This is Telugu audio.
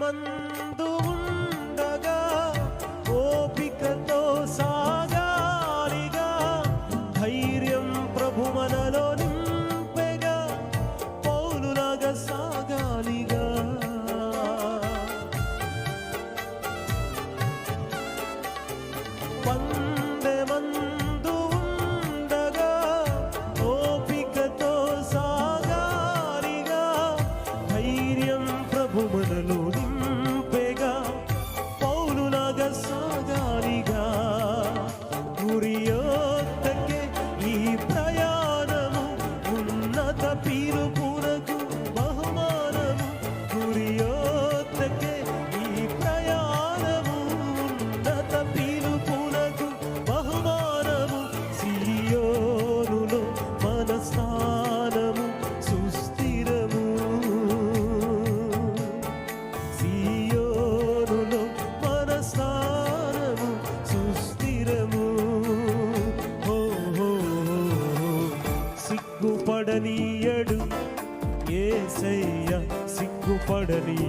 మందు ఉండగా ఓపికతో సాగాలిగా ధైర్యం ప్రభు మనలో నింపెగా పౌలులాగా సాగాలిగా. పందెమందు ప్రభు మనలో సిగ్గుపడనీయడు. ఏసయ్య సిగ్గుపడనీ